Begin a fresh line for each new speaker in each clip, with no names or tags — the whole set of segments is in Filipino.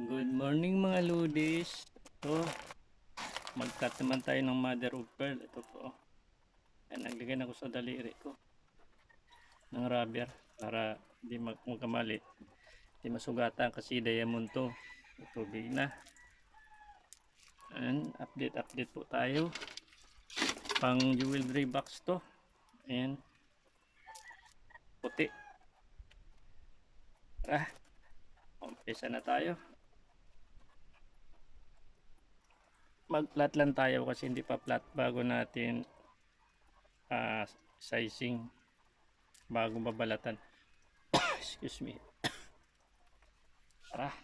Good morning mga ludis. Ito, mag-cut tayo ng mother of pearl. Ito po. Yan, naglagay na ko sa daliri ko ng rubber para hindi mag magkamali. Hindi masugatan kasi diamond to. Tubig na. And update update po tayo. Pang jewelry box to. Ayan. Puti. Tara. Umpisa na tayo. Mag-flat lang tayo kasi hindi pa flat bago natin ah, sizing bago babalatan. Excuse me. Tara.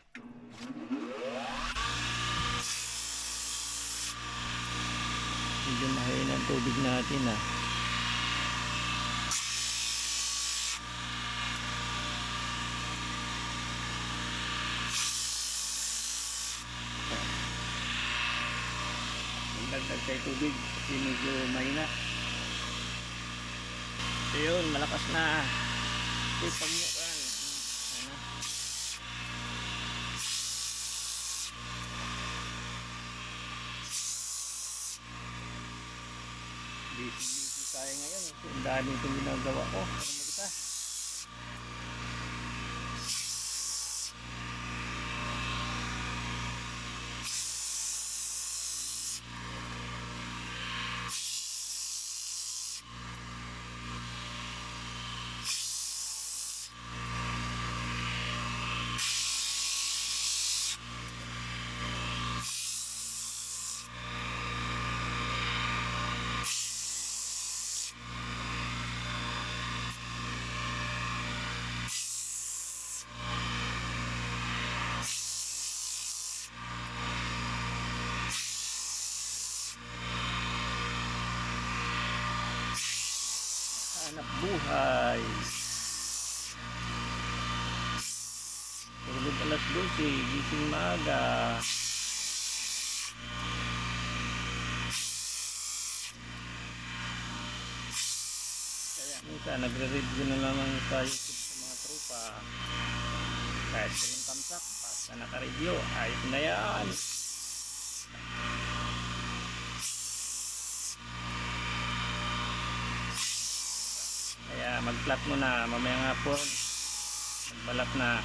Medyo mahina ang tubig natin ah. Tayo tubig kasi medyo mahina. So yun, malakas na. Okay, pagmukan. Ano? Busy busy tayo ngayon. Ang dami itong ginagawa ko. Pero mag-isa. Anak buhay. Tulog alas 12, gising maaga. Kaya minsan nagre-review na naman YouTube sa mga tropa. Kahit silang tamsak, basta naka-review, ayos na yan. Kaya mag-flat mo na. Mamaya nga po magbalat na.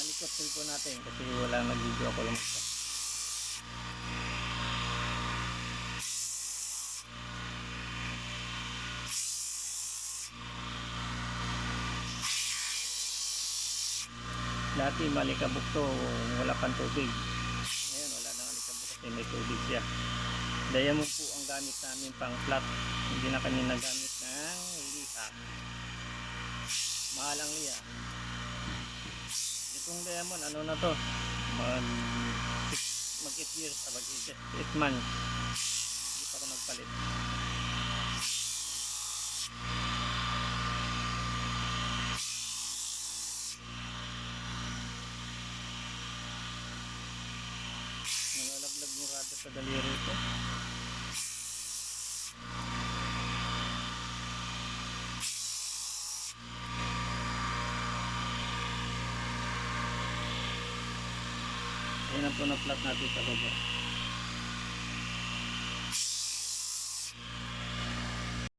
Malikot po natin kasi wala nag-video ako. Lang Dati malikabok to, wala pang tubig. Ngayon wala nang alikabok kasi may tubig siya. Diamond po ang gamit namin pang flat. Hindi na kami nagamit ng liha. Mahal ang liha. Itong diamond, ano na to? Mag, mag 8 years, ah, mag 8 months. Hindi pa ako nagpalit. Rada sa daliri ko. Ayan ang po na flat natin sa baba.